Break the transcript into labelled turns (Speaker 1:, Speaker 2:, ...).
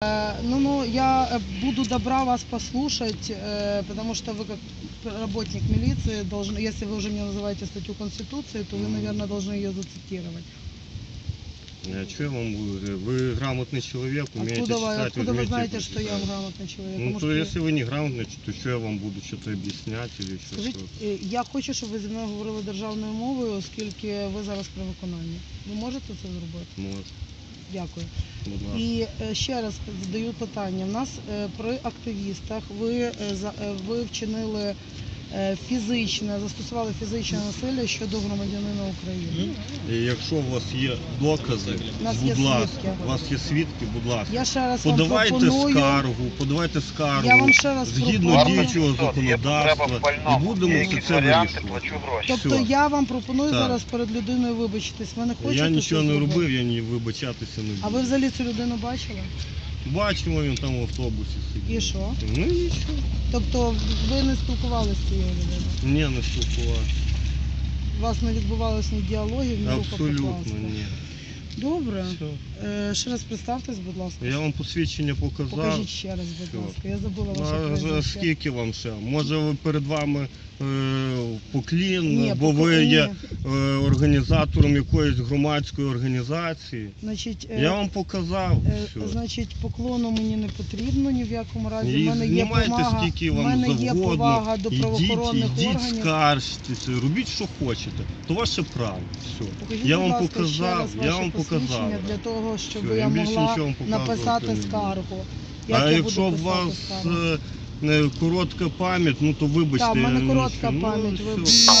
Speaker 1: Э, Ну, ну, я э, буду добра вас послушать, э, потому что вы как работник милиции должны, если вы уже мне называете статью Конституции, то вы, наверное, должны ее зацитировать.
Speaker 2: А что я вам буду? Вы грамотный человек, умеете
Speaker 1: Откуда, вы,
Speaker 2: читать,
Speaker 1: откуда вы
Speaker 2: умеете
Speaker 1: знаете, что я
Speaker 2: прочитать.
Speaker 1: грамотный человек?
Speaker 2: Ну,
Speaker 1: Потому
Speaker 2: то
Speaker 1: что я-
Speaker 2: если вы не грамотный, то что я вам буду что-то объяснять или еще
Speaker 1: Скажіть,
Speaker 2: что-то?
Speaker 1: е, я хочу, щоб ви зі мною говорили державною мовою, оскільки ви зараз при виконанні. Ви можете це зробити?
Speaker 2: Може,
Speaker 1: Дякую. І е, ще раз задаю питання. В нас е, при активістах ви, е, ви вчинили фізичне, застосували фізичне насилля щодо громадянина України.
Speaker 2: І якщо у вас є докази,
Speaker 1: є
Speaker 2: будь ласка,
Speaker 1: свідки.
Speaker 2: у вас є свідки, будь ласка.
Speaker 1: Я ще раз вам
Speaker 2: Подавайте
Speaker 1: пропоную.
Speaker 2: скаргу, подавайте скаргу
Speaker 1: Я вам ще раз
Speaker 2: згідно
Speaker 1: пропоную.
Speaker 2: діючого законодавства і будемо все це вирішувати.
Speaker 1: Тобто
Speaker 2: Все.
Speaker 1: я вам пропоную
Speaker 2: Так.
Speaker 1: зараз перед людиною вибачитись. Ви не хочете
Speaker 2: Я
Speaker 1: це
Speaker 2: нічого не
Speaker 1: зробити?
Speaker 2: робив, я ні вибачатися не буду.
Speaker 1: А ви взагалі цю людину бачили?
Speaker 2: Бачимо, він там в автобусі сидів.
Speaker 1: І що?
Speaker 2: Ну нічого.
Speaker 1: Тобто ви не спілкувалися з цією людиною?
Speaker 2: Ні, не спілкувався.
Speaker 1: У вас не відбувалося ні діалогів, ні
Speaker 2: Абсолютно ні.
Speaker 1: Добре.
Speaker 2: Все.
Speaker 1: Е, ще раз представтесь, будь ласка.
Speaker 2: Я вам посвідчення показав.
Speaker 1: Покажіть ще раз, будь
Speaker 2: Все.
Speaker 1: ласка. Я забула ваше
Speaker 2: а
Speaker 1: прізвище.
Speaker 2: скільки вам ще? Може ви перед вами е, поклін,
Speaker 1: Ні,
Speaker 2: бо ви є е, організатором якоїсь громадської організації.
Speaker 1: Значить, е,
Speaker 2: Я вам показав.
Speaker 1: е,
Speaker 2: все.
Speaker 1: значить, поклону мені не потрібно ні в якому разі.
Speaker 2: І
Speaker 1: в мене є
Speaker 2: знімайте
Speaker 1: повага,
Speaker 2: скільки вам
Speaker 1: мене є повага до
Speaker 2: Ідіть,
Speaker 1: правоохоронних
Speaker 2: ідіть,
Speaker 1: органів.
Speaker 2: скаржтеся, робіть, що хочете. То ваше право. Все.
Speaker 1: Покажіть,
Speaker 2: Я
Speaker 1: будь
Speaker 2: вам
Speaker 1: ласка, ще
Speaker 2: показав,
Speaker 1: раз
Speaker 2: я
Speaker 1: ваше
Speaker 2: вам показав.
Speaker 1: Посвідчення для того, щоб
Speaker 2: Все,
Speaker 1: я
Speaker 2: я більше
Speaker 1: могла
Speaker 2: нічого вам показувати
Speaker 1: написати
Speaker 2: буду.
Speaker 1: скаргу. Як
Speaker 2: а
Speaker 1: я
Speaker 2: якщо
Speaker 1: буду
Speaker 2: у
Speaker 1: писати
Speaker 2: вас
Speaker 1: скаргу?
Speaker 2: е, не коротка пам'ять, ну то вибачте.
Speaker 1: Так, в
Speaker 2: я
Speaker 1: мене
Speaker 2: не
Speaker 1: коротка
Speaker 2: ну,
Speaker 1: пам'ять,
Speaker 2: все.
Speaker 1: вибачте.